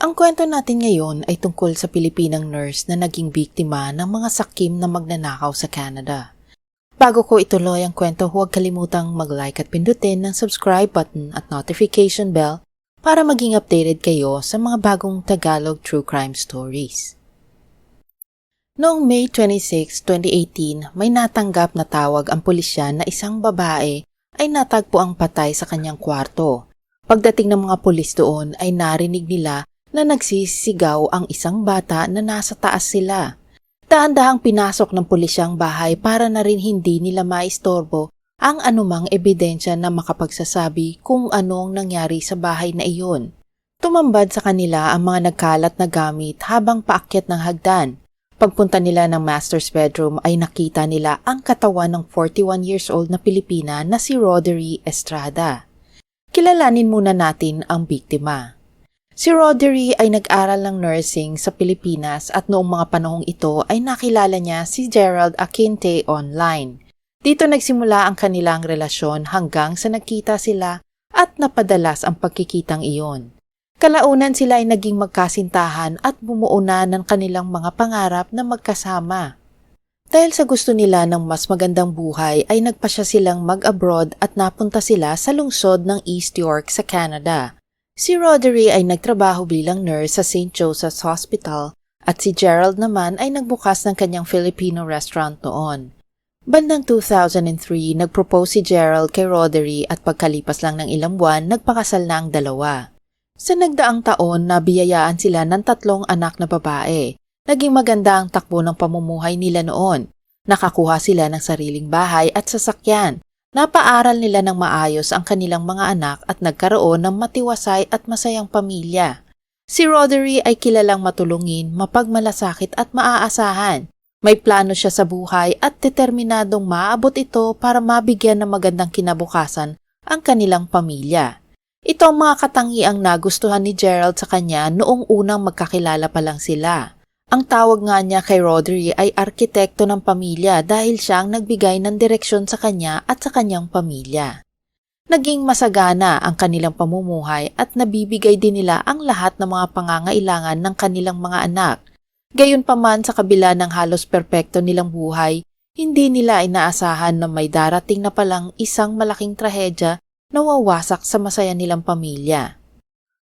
Ang kwento natin ngayon ay tungkol sa Pilipinang nurse na naging biktima ng mga sakim na magnanakaw sa Canada. Bago ko ituloy ang kwento, huwag kalimutang mag-like at pindutin ng subscribe button at notification bell para maging updated kayo sa mga bagong Tagalog true crime stories. Noong May 26, 2018, may natanggap na tawag ang pulisya na isang babae ay natagpo ang patay sa kanyang kwarto. Pagdating ng mga pulis doon ay narinig nila na nagsisigaw ang isang bata na nasa taas sila. Daan-dahang pinasok ng pulisyang bahay para na rin hindi nila maistorbo ang anumang ebidensya na makapagsasabi kung anong nangyari sa bahay na iyon. Tumambad sa kanila ang mga nagkalat na gamit habang paakyat ng hagdan. Pagpunta nila ng master's bedroom ay nakita nila ang katawan ng 41 years old na Pilipina na si Roderick Estrada. Kilalanin muna natin ang biktima. Si Roderick ay nag-aral ng nursing sa Pilipinas at noong mga panahong ito ay nakilala niya si Gerald Aquinte online. Dito nagsimula ang kanilang relasyon hanggang sa nagkita sila at napadalas ang pagkikitang iyon. Kalaunan sila ay naging magkasintahan at bumuo na ng kanilang mga pangarap na magkasama. Dahil sa gusto nila ng mas magandang buhay ay nagpasya silang mag-abroad at napunta sila sa lungsod ng East York sa Canada. Si Roderick ay nagtrabaho bilang nurse sa St. Joseph's Hospital at si Gerald naman ay nagbukas ng kanyang Filipino restaurant noon. Bandang 2003, nag-propose si Gerald kay Roderick at pagkalipas lang ng ilang buwan, nagpakasal na ang dalawa. Sa nagdaang taon, nabiyayaan sila ng tatlong anak na babae. Naging maganda ang takbo ng pamumuhay nila noon. Nakakuha sila ng sariling bahay at sasakyan. Napaaral nila ng maayos ang kanilang mga anak at nagkaroon ng matiwasay at masayang pamilya. Si Roderick ay kilalang matulungin, mapagmalasakit at maaasahan. May plano siya sa buhay at determinadong maabot ito para mabigyan ng magandang kinabukasan ang kanilang pamilya. Ito ang mga katangiang nagustuhan ni Gerald sa kanya noong unang magkakilala pa lang sila. Ang tawag nga niya kay Roderick ay arkitekto ng pamilya dahil siya ang nagbigay ng direksyon sa kanya at sa kanyang pamilya. Naging masagana ang kanilang pamumuhay at nabibigay din nila ang lahat ng mga pangangailangan ng kanilang mga anak. Gayunpaman sa kabila ng halos perpekto nilang buhay, hindi nila inaasahan na may darating na palang isang malaking trahedya na wawasak sa masaya nilang pamilya.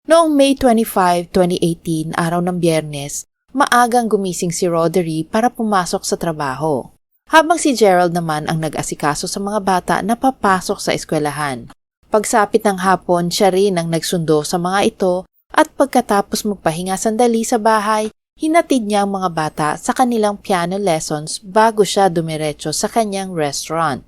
Noong May 25, 2018, araw ng biyernes, maagang gumising si Roderick para pumasok sa trabaho. Habang si Gerald naman ang nag-asikaso sa mga bata na papasok sa eskwelahan. Pagsapit ng hapon, siya rin ang nagsundo sa mga ito at pagkatapos magpahinga sandali sa bahay, hinatid niya ang mga bata sa kanilang piano lessons bago siya dumiretso sa kanyang restaurant.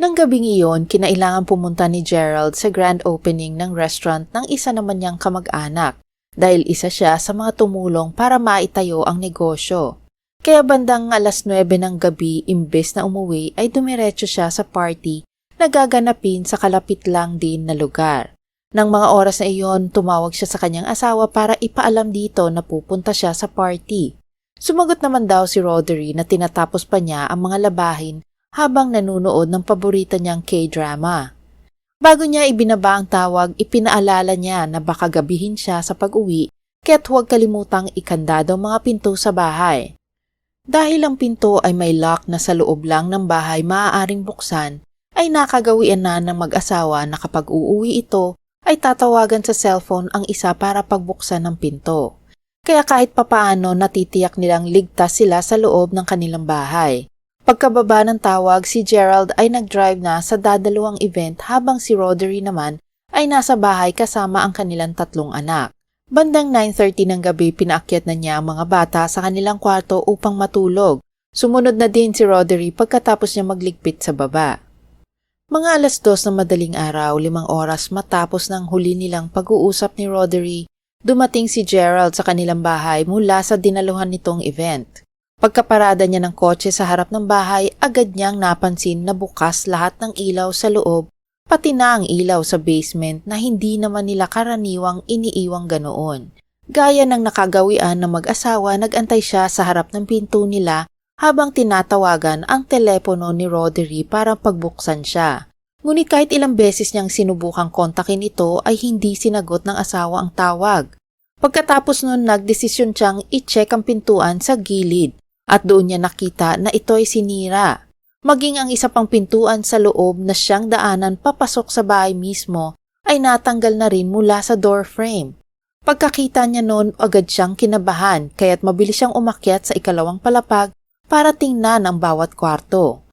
Nang gabing iyon, kinailangan pumunta ni Gerald sa grand opening ng restaurant ng isa naman niyang kamag-anak dahil isa siya sa mga tumulong para maitayo ang negosyo. Kaya bandang alas 9 ng gabi imbes na umuwi ay dumiretso siya sa party na gaganapin sa kalapit lang din na lugar. Nang mga oras na iyon, tumawag siya sa kanyang asawa para ipaalam dito na pupunta siya sa party. Sumagot naman daw si Roderick na tinatapos pa niya ang mga labahin habang nanunood ng paborito niyang K-drama. Bago niya ibinaba ang tawag, ipinaalala niya na baka gabihin siya sa pag-uwi kaya't huwag kalimutang ikandado ang mga pinto sa bahay. Dahil ang pinto ay may lock na sa loob lang ng bahay maaaring buksan, ay nakagawian na ng mag-asawa na kapag uuwi ito, ay tatawagan sa cellphone ang isa para pagbuksan ng pinto. Kaya kahit papaano natitiyak nilang ligtas sila sa loob ng kanilang bahay. Pagkababa ng tawag, si Gerald ay nag-drive na sa dadalawang event habang si Roderick naman ay nasa bahay kasama ang kanilang tatlong anak. Bandang 9.30 ng gabi pinaakyat na niya ang mga bata sa kanilang kwarto upang matulog. Sumunod na din si Roderick pagkatapos niya magligpit sa baba. Mga alas dos ng madaling araw, limang oras matapos ng huli nilang pag-uusap ni Roderick, dumating si Gerald sa kanilang bahay mula sa dinaluhan nitong event. Pagkaparada niya ng kotse sa harap ng bahay, agad niyang napansin na bukas lahat ng ilaw sa loob, pati na ang ilaw sa basement na hindi naman nila karaniwang iniiwang ganoon. Gaya ng nakagawian ng mag-asawa, nagantay siya sa harap ng pinto nila habang tinatawagan ang telepono ni Roderick para pagbuksan siya. Ngunit kahit ilang beses niyang sinubukang kontakin ito ay hindi sinagot ng asawa ang tawag. Pagkatapos nun nagdesisyon siyang i-check ang pintuan sa gilid at doon niya nakita na ito ay sinira. Maging ang isa pang pintuan sa loob na siyang daanan papasok sa bahay mismo ay natanggal na rin mula sa door frame. Pagkakita niya noon agad siyang kinabahan kaya't mabilis siyang umakyat sa ikalawang palapag para tingnan ang bawat kwarto.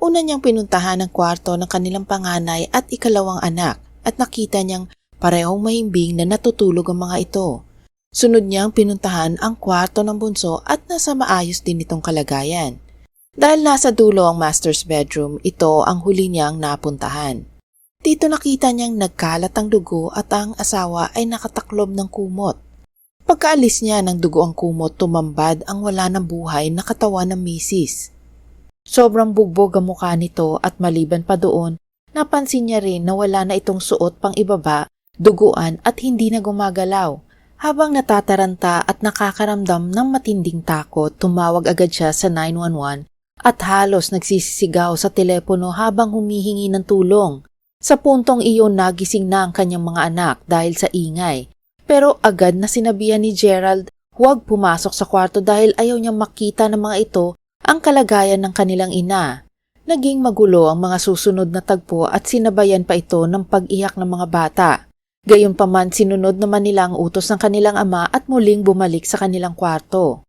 Una niyang pinuntahan ang kwarto ng kanilang panganay at ikalawang anak at nakita niyang parehong mahimbing na natutulog ang mga ito. Sunod niyang pinuntahan ang kwarto ng bunso at nasa maayos din itong kalagayan. Dahil nasa dulo ang master's bedroom, ito ang huli niyang napuntahan. Dito nakita niyang nagkalat ang dugo at ang asawa ay nakataklob ng kumot. Pagkaalis niya ng dugo ang kumot, tumambad ang wala ng buhay na katawan ng misis. Sobrang bugbog ang mukha nito at maliban pa doon, napansin niya rin na wala na itong suot pang ibaba, duguan at hindi na gumagalaw. Habang natataranta at nakakaramdam ng matinding takot, tumawag agad siya sa 911 at halos nagsisisigaw sa telepono habang humihingi ng tulong. Sa puntong iyon nagising na ang kanyang mga anak dahil sa ingay. Pero agad na sinabihan ni Gerald huwag pumasok sa kwarto dahil ayaw niyang makita ng mga ito ang kalagayan ng kanilang ina. Naging magulo ang mga susunod na tagpo at sinabayan pa ito ng pag-iyak ng mga bata. Gayunpaman sinunod naman nila ang utos ng kanilang ama at muling bumalik sa kanilang kwarto.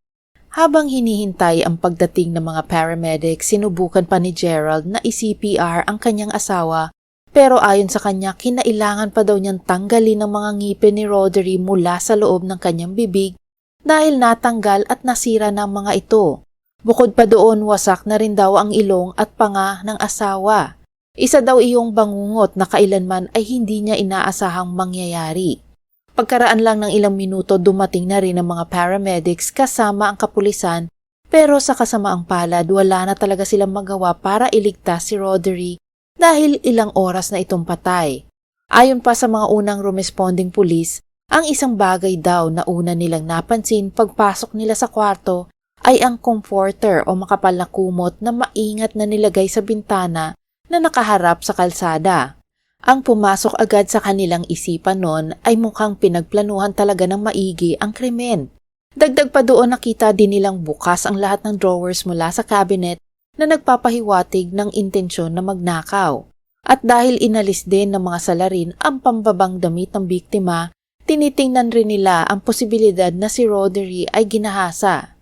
Habang hinihintay ang pagdating ng mga paramedics, sinubukan pa ni Gerald na i-CPR ang kanyang asawa pero ayon sa kanya, kinailangan pa daw niyang tanggalin ang mga ngipin ni Roderick mula sa loob ng kanyang bibig dahil natanggal at nasira ng mga ito. Bukod pa doon, wasak na rin daw ang ilong at panga ng asawa. Isa daw iyong bangungot na kailanman ay hindi niya inaasahang mangyayari. Pagkaraan lang ng ilang minuto dumating na rin ang mga paramedics kasama ang kapulisan pero sa kasamaang palad wala na talaga silang magawa para iligtas si Roderick dahil ilang oras na itong patay. Ayon pa sa mga unang rumesponding pulis, ang isang bagay daw na una nilang napansin pagpasok nila sa kwarto ay ang comforter o makapal na kumot na maingat na nilagay sa bintana na nakaharap sa kalsada. Ang pumasok agad sa kanilang isipan noon ay mukhang pinagplanuhan talaga ng maigi ang krimen. Dagdag pa doon nakita din nilang bukas ang lahat ng drawers mula sa cabinet na nagpapahiwatig ng intensyon na magnakaw. At dahil inalis din ng mga salarin ang pambabang damit ng biktima, tinitingnan rin nila ang posibilidad na si Roderick ay ginahasa.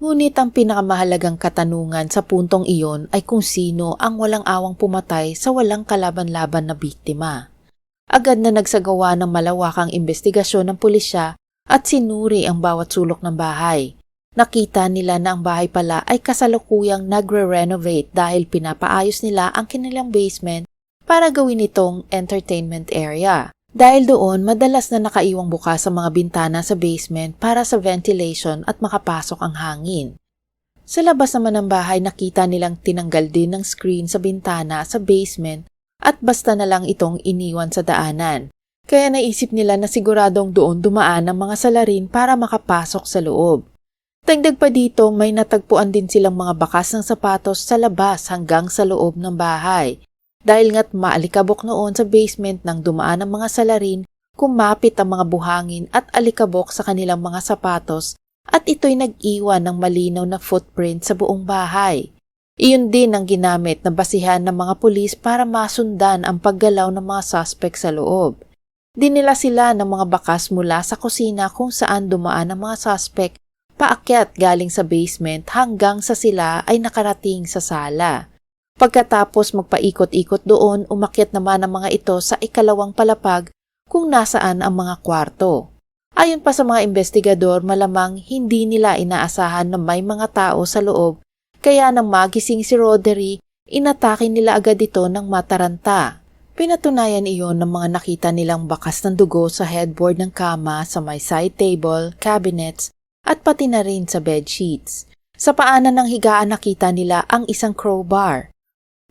Ngunit ang pinakamahalagang katanungan sa puntong iyon ay kung sino ang walang awang pumatay sa walang kalaban-laban na biktima. Agad na nagsagawa ng malawakang investigasyon ng pulisya at sinuri ang bawat sulok ng bahay. Nakita nila na ang bahay pala ay kasalukuyang nagre-renovate dahil pinapaayos nila ang kanilang basement para gawin itong entertainment area. Dahil doon, madalas na nakaiwang bukas sa mga bintana sa basement para sa ventilation at makapasok ang hangin. Sa labas naman ng bahay, nakita nilang tinanggal din ng screen sa bintana sa basement at basta na lang itong iniwan sa daanan. Kaya naisip nila na siguradong doon dumaan ang mga salarin para makapasok sa loob. Dagdag pa dito, may natagpuan din silang mga bakas ng sapatos sa labas hanggang sa loob ng bahay. Dahil nga't maalikabok noon sa basement nang dumaan ang mga salarin, kumapit ang mga buhangin at alikabok sa kanilang mga sapatos at ito'y nag-iwan ng malinaw na footprint sa buong bahay. Iyon din ang ginamit na basihan ng mga pulis para masundan ang paggalaw ng mga suspect sa loob. Dinila sila ng mga bakas mula sa kusina kung saan dumaan ang mga suspect paakyat galing sa basement hanggang sa sila ay nakarating sa sala. Pagkatapos magpaikot-ikot doon, umakyat naman ang mga ito sa ikalawang palapag kung nasaan ang mga kwarto. Ayon pa sa mga investigador, malamang hindi nila inaasahan na may mga tao sa loob, kaya nang magising si Roderick, inatake nila agad ito ng mataranta. Pinatunayan iyon ng mga nakita nilang bakas ng dugo sa headboard ng kama, sa may side table, cabinets, at pati na rin sa bed sheets. Sa paanan ng higaan nakita nila ang isang crowbar.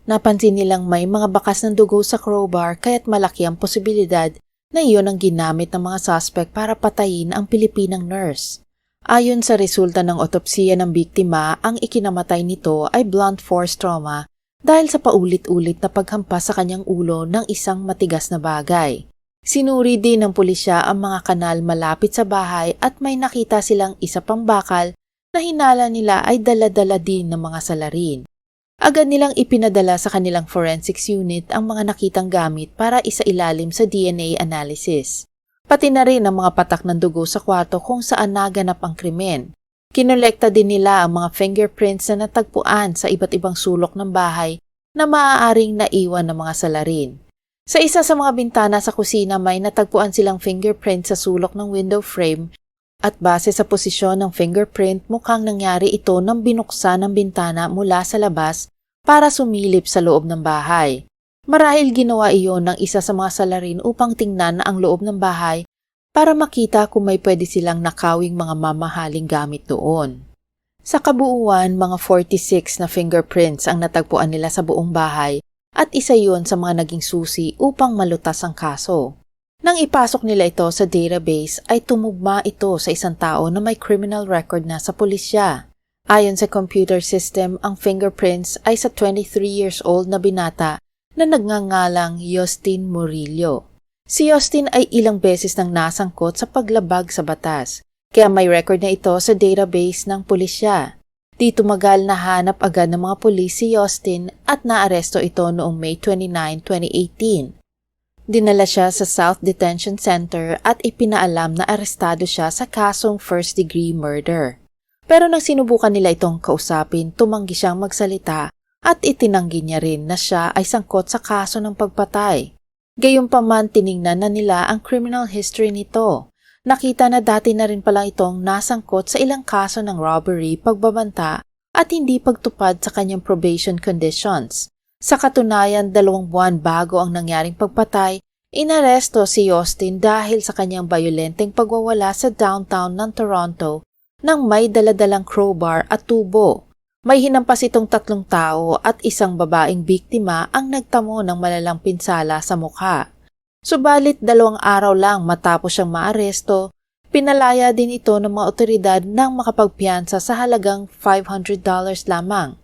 Napansin nilang may mga bakas ng dugo sa crowbar kaya't malaki ang posibilidad na iyon ang ginamit ng mga suspect para patayin ang Pilipinang nurse. Ayon sa resulta ng otopsiya ng biktima, ang ikinamatay nito ay blunt force trauma dahil sa paulit-ulit na paghampas sa kanyang ulo ng isang matigas na bagay. Sinuri din ng pulisya ang mga kanal malapit sa bahay at may nakita silang isa pang bakal na hinala nila ay dala-dala din ng mga salarin. Agad nilang ipinadala sa kanilang forensics unit ang mga nakitang gamit para isailalim sa DNA analysis. Pati na rin ang mga patak ng dugo sa kwarto kung saan naganap ang krimen. Kinolekta din nila ang mga fingerprints na natagpuan sa iba't ibang sulok ng bahay na maaaring naiwan ng mga salarin. Sa isa sa mga bintana sa kusina may natagpuan silang fingerprint sa sulok ng window frame at base sa posisyon ng fingerprint mukhang nangyari ito nang binuksan ang bintana mula sa labas para sumilip sa loob ng bahay. Marahil ginawa iyon ng isa sa mga salarin upang tingnan ang loob ng bahay para makita kung may pwede silang nakawing mga mamahaling gamit doon. Sa kabuuan, mga 46 na fingerprints ang natagpuan nila sa buong bahay at isa yon sa mga naging susi upang malutas ang kaso. Nang ipasok nila ito sa database ay tumugma ito sa isang tao na may criminal record na sa pulisya. Ayon sa computer system, ang fingerprints ay sa 23 years old na binata na nagngangalang Justin Murillo. Si Justin ay ilang beses nang nasangkot sa paglabag sa batas, kaya may record na ito sa database ng pulisya. Di tumagal na hanap agad ng mga pulis si Justin at naaresto ito noong May 29, 2018. Dinala siya sa South Detention Center at ipinaalam na arestado siya sa kasong first-degree murder. Pero nang sinubukan nila itong kausapin, tumanggi siyang magsalita at itinanggi niya rin na siya ay sangkot sa kaso ng pagpatay. Gayunpaman tiningnan na nila ang criminal history nito. Nakita na dati na rin palang itong nasangkot sa ilang kaso ng robbery, pagbabanta at hindi pagtupad sa kanyang probation conditions. Sa katunayan, dalawang buwan bago ang nangyaring pagpatay, inaresto si Austin dahil sa kanyang bayolenteng pagwawala sa downtown ng Toronto nang may daladalang crowbar at tubo. May hinampas itong tatlong tao at isang babaeng biktima ang nagtamo ng malalang pinsala sa mukha. Subalit dalawang araw lang matapos siyang maaresto, pinalaya din ito ng mga otoridad nang makapagpiyansa sa halagang $500 lamang.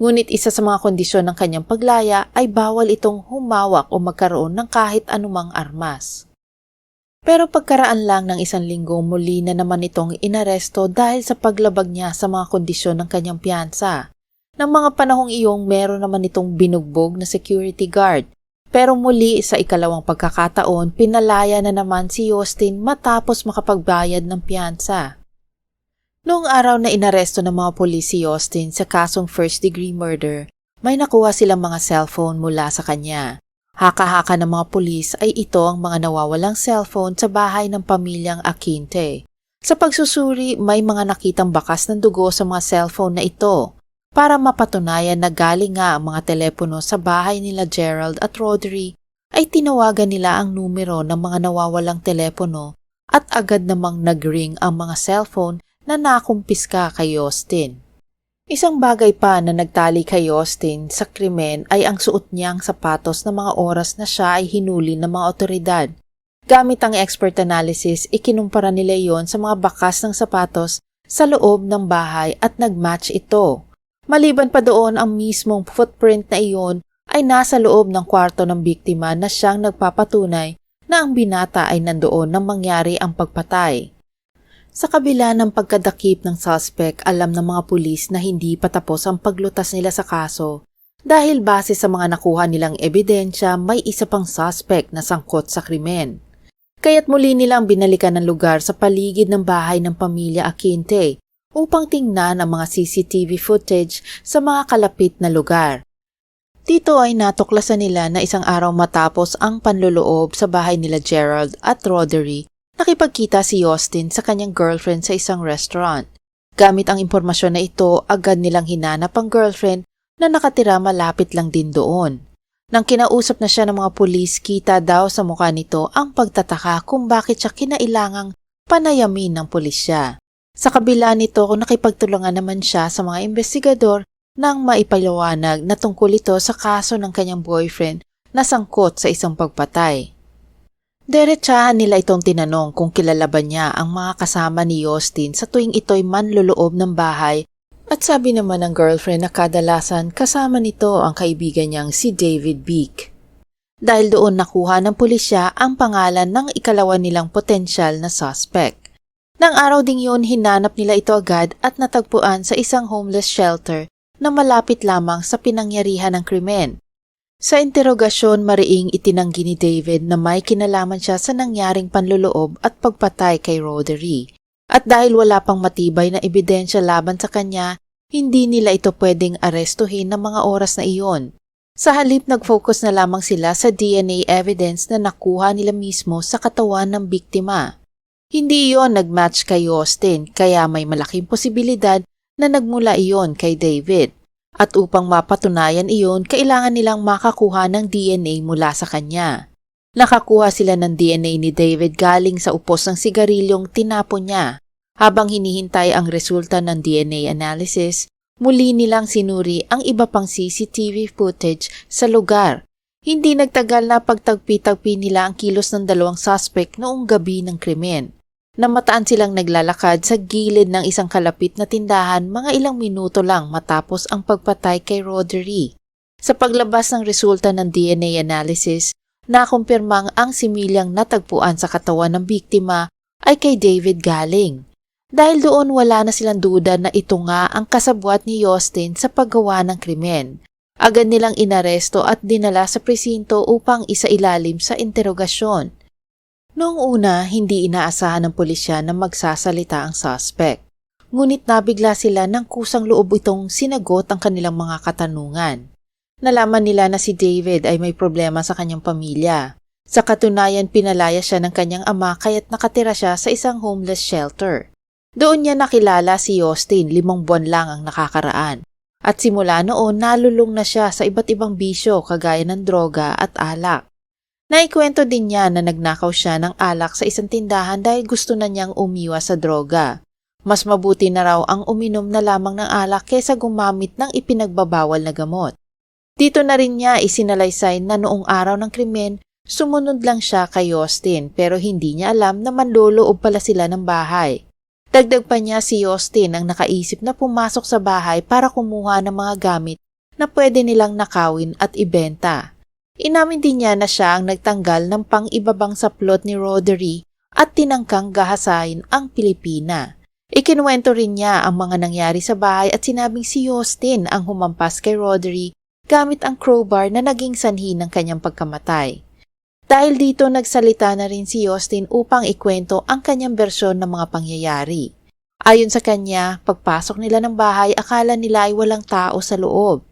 Ngunit isa sa mga kondisyon ng kanyang paglaya ay bawal itong humawak o magkaroon ng kahit anumang armas. Pero pagkaraan lang ng isang linggo muli na naman itong inaresto dahil sa paglabag niya sa mga kondisyon ng kanyang piyansa. Nang mga panahong iyong meron naman itong binugbog na security guard. Pero muli sa ikalawang pagkakataon, pinalaya na naman si Austin matapos makapagbayad ng piyansa. Noong araw na inaresto ng mga pulis si Austin sa kasong first-degree murder, may nakuha silang mga cellphone mula sa kanya. Haka-haka ng mga pulis ay ito ang mga nawawalang cellphone sa bahay ng pamilyang Aquinte. Sa pagsusuri, may mga nakitang bakas ng dugo sa mga cellphone na ito para mapatunayan na galing nga ang mga telepono sa bahay nila Gerald at Rodri ay tinawagan nila ang numero ng mga nawawalang telepono at agad namang nagring ang mga cellphone na nakumpiska kay Austin. Isang bagay pa na nagtali kay Austin sa krimen ay ang suot niyang sapatos na mga oras na siya ay hinuli ng mga otoridad. Gamit ang expert analysis, ikinumpara nila yon sa mga bakas ng sapatos sa loob ng bahay at nagmatch ito. Maliban pa doon ang mismong footprint na iyon ay nasa loob ng kwarto ng biktima na siyang nagpapatunay na ang binata ay nandoon nang mangyari ang pagpatay. Sa kabila ng pagkadakip ng suspect, alam ng mga pulis na hindi patapos ang paglutas nila sa kaso dahil base sa mga nakuha nilang ebidensya may isa pang suspect na sangkot sa krimen. Kaya't muli nilang binalikan ng lugar sa paligid ng bahay ng pamilya Aquinte upang tingnan ang mga CCTV footage sa mga kalapit na lugar. Dito ay natuklasan nila na isang araw matapos ang panluloob sa bahay nila Gerald at Roderick nakipagkita si Austin sa kanyang girlfriend sa isang restaurant. Gamit ang impormasyon na ito, agad nilang hinanap ang girlfriend na nakatira malapit lang din doon. Nang kinausap na siya ng mga pulis, kita daw sa mukha nito ang pagtataka kung bakit siya kinailangang panayamin ng pulisya. Sa kabila nito, nakipagtulungan naman siya sa mga investigador nang maipaliwanag na tungkol ito sa kaso ng kanyang boyfriend na sangkot sa isang pagpatay. Diretsahan nila itong tinanong kung kilala ba niya ang mga kasama ni Austin sa tuwing ito'y manluloob ng bahay at sabi naman ng girlfriend na kadalasan kasama nito ang kaibigan niyang si David Beek. dahil doon nakuha ng pulisya ang pangalan ng ikalawa nilang potensyal na suspect. Nang araw ding yun, hinanap nila ito agad at natagpuan sa isang homeless shelter na malapit lamang sa pinangyarihan ng krimen. Sa interogasyon, mariing itinanggi ni David na may kinalaman siya sa nangyaring panluloob at pagpatay kay Roderick. At dahil wala pang matibay na ebidensya laban sa kanya, hindi nila ito pwedeng arestuhin ng mga oras na iyon. Sa halip nag-focus na lamang sila sa DNA evidence na nakuha nila mismo sa katawan ng biktima. Hindi iyon nag-match kay Austin kaya may malaking posibilidad na nagmula iyon kay David. At upang mapatunayan iyon, kailangan nilang makakuha ng DNA mula sa kanya. Nakakuha sila ng DNA ni David galing sa upos ng sigarilyong tinapon niya. Habang hinihintay ang resulta ng DNA analysis, muli nilang sinuri ang iba pang CCTV footage sa lugar. Hindi nagtagal na pagtagpi-tagpi nila ang kilos ng dalawang suspect noong gabi ng krimen. Namataan silang naglalakad sa gilid ng isang kalapit na tindahan mga ilang minuto lang matapos ang pagpatay kay Roderick. Sa paglabas ng resulta ng DNA analysis, nakumpirmang ang similyang natagpuan sa katawan ng biktima ay kay David galing. Dahil doon wala na silang duda na ito nga ang kasabwat ni Austin sa paggawa ng krimen. Agad nilang inaresto at dinala sa presinto upang isailalim sa interogasyon. Noong una, hindi inaasahan ng pulisya na magsasalita ang suspect. Ngunit nabigla sila ng kusang loob itong sinagot ang kanilang mga katanungan. Nalaman nila na si David ay may problema sa kanyang pamilya. Sa katunayan, pinalaya siya ng kanyang ama kaya't nakatira siya sa isang homeless shelter. Doon niya nakilala si Austin limang buwan lang ang nakakaraan. At simula noon, nalulong na siya sa iba't ibang bisyo kagaya ng droga at alak. Naikwento din niya na nagnakaw siya ng alak sa isang tindahan dahil gusto na niyang umiwas sa droga. Mas mabuti na raw ang uminom na lamang ng alak kaysa gumamit ng ipinagbabawal na gamot. Dito na rin niya isinalaysay na noong araw ng krimen, sumunod lang siya kay Austin pero hindi niya alam na manloloob pala sila ng bahay. Dagdag pa niya si Austin ang nakaisip na pumasok sa bahay para kumuha ng mga gamit na pwede nilang nakawin at ibenta. Inamin din niya na siya ang nagtanggal ng pang-ibabang saplot ni Roderick at tinangkang gahasain ang Pilipina. Ikinuwento rin niya ang mga nangyari sa bahay at sinabing si Austin ang humampas kay Roderick gamit ang crowbar na naging sanhi ng kanyang pagkamatay. Dahil dito nagsalita na rin si Austin upang ikwento ang kanyang bersyon ng mga pangyayari. Ayon sa kanya, pagpasok nila ng bahay akala nila ay walang tao sa loob.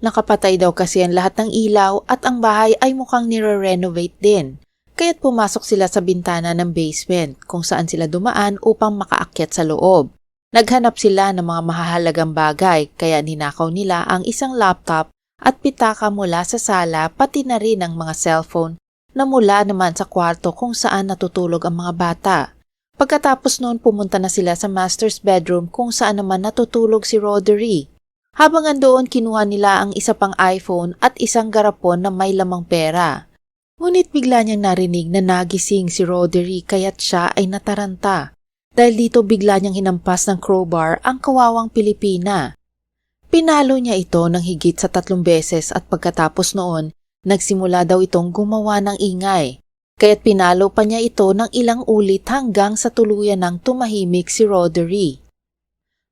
Nakapatay daw kasi ang lahat ng ilaw at ang bahay ay mukhang nire-renovate din. Kaya't pumasok sila sa bintana ng basement kung saan sila dumaan upang makaakyat sa loob. Naghanap sila ng mga mahahalagang bagay kaya ninakaw nila ang isang laptop at pitaka mula sa sala pati na rin ang mga cellphone na mula naman sa kwarto kung saan natutulog ang mga bata. Pagkatapos noon pumunta na sila sa master's bedroom kung saan naman natutulog si Roderick. Habang andoon kinuha nila ang isa pang iPhone at isang garapon na may lamang pera. Ngunit bigla niyang narinig na nagising si Roderick kaya't siya ay nataranta. Dahil dito bigla niyang hinampas ng crowbar ang kawawang Pilipina. Pinalo niya ito ng higit sa tatlong beses at pagkatapos noon, nagsimula daw itong gumawa ng ingay. Kaya't pinalo pa niya ito ng ilang ulit hanggang sa tuluyan ng tumahimik si Roderick.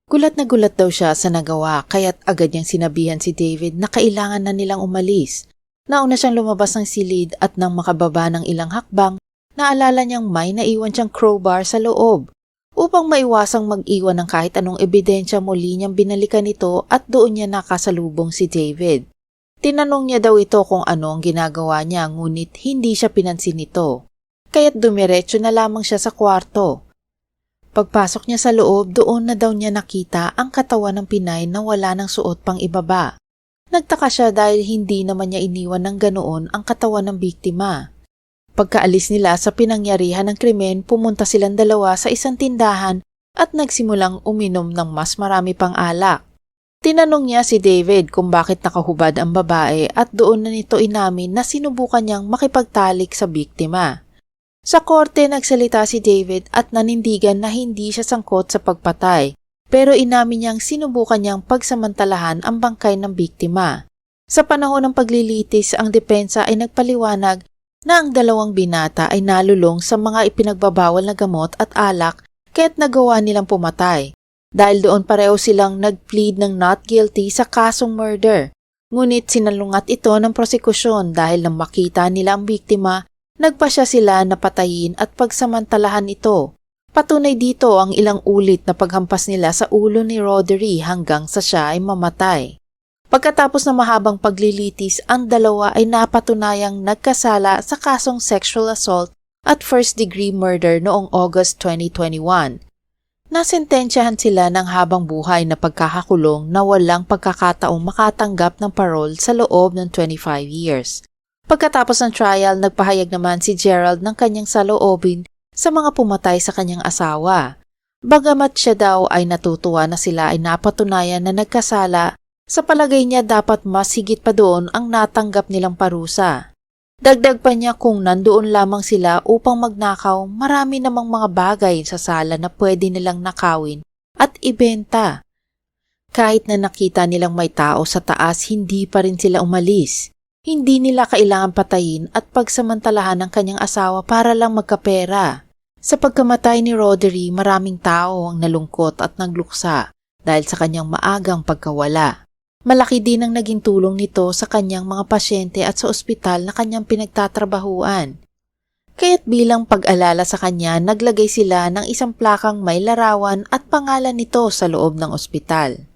Gulat na gulat daw siya sa nagawa kaya't agad niyang sinabihan si David na kailangan na nilang umalis. Nauna siyang lumabas ng silid at nang makababa ng ilang hakbang, naalala niyang may naiwan siyang crowbar sa loob. Upang maiwasang mag-iwan ng kahit anong ebidensya muli niyang binalikan ito at doon niya nakasalubong si David. Tinanong niya daw ito kung ano ang ginagawa niya ngunit hindi siya pinansin nito. Kaya't dumiretso na lamang siya sa kwarto. Pagpasok niya sa loob, doon na daw niya nakita ang katawan ng Pinay na wala ng suot pang ibaba. Nagtaka siya dahil hindi naman niya iniwan ng ganoon ang katawan ng biktima. Pagkaalis nila sa pinangyarihan ng krimen, pumunta silang dalawa sa isang tindahan at nagsimulang uminom ng mas marami pang alak. Tinanong niya si David kung bakit nakahubad ang babae at doon na nito inamin na sinubukan niyang makipagtalik sa biktima. Sa korte nagsalita si David at nanindigan na hindi siya sangkot sa pagpatay pero inamin niyang sinubukan niyang pagsamantalahan ang bangkay ng biktima. Sa panahon ng paglilitis, ang depensa ay nagpaliwanag na ang dalawang binata ay nalulong sa mga ipinagbabawal na gamot at alak kaya't nagawa nilang pumatay. Dahil doon pareho silang nag-plead ng not guilty sa kasong murder. Ngunit sinalungat ito ng prosekusyon dahil nang makita nila ang biktima, nagpasya sila na patayin at pagsamantalahan ito. Patunay dito ang ilang ulit na paghampas nila sa ulo ni Roddery hanggang sa siya ay mamatay. Pagkatapos ng mahabang paglilitis, ang dalawa ay napatunayang nagkasala sa kasong sexual assault at first-degree murder noong August 2021. Nasentensyahan sila ng habang buhay na pagkakakulong na walang pagkakataong makatanggap ng parole sa loob ng 25 years. Pagkatapos ng trial, nagpahayag naman si Gerald ng kanyang saloobin sa mga pumatay sa kanyang asawa. Bagamat siya daw ay natutuwa na sila ay napatunayan na nagkasala, sa palagay niya dapat mas higit pa doon ang natanggap nilang parusa. Dagdag pa niya kung nandoon lamang sila upang magnakaw, marami namang mga bagay sa sala na pwede nilang nakawin at ibenta. Kahit na nakita nilang may tao sa taas, hindi pa rin sila umalis. Hindi nila kailangan patayin at pagsamantalahan ng kanyang asawa para lang magkapera. Sa pagkamatay ni Roddery, maraming tao ang nalungkot at nagluksa dahil sa kanyang maagang pagkawala. Malaki din ang naging tulong nito sa kanyang mga pasyente at sa ospital na kanyang pinagtatrabahuan. Kaya't bilang pag-alala sa kanya, naglagay sila ng isang plakang may larawan at pangalan nito sa loob ng ospital.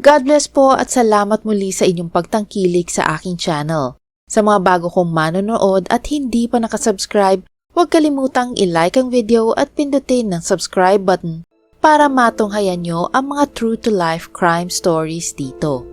God bless po at salamat muli sa inyong pagtangkilik sa aking channel. Sa mga bago kong manonood at hindi pa nakasubscribe, huwag kalimutang i-like ang video at pindutin ng subscribe button para matunghayan nyo ang mga true-to-life crime stories dito.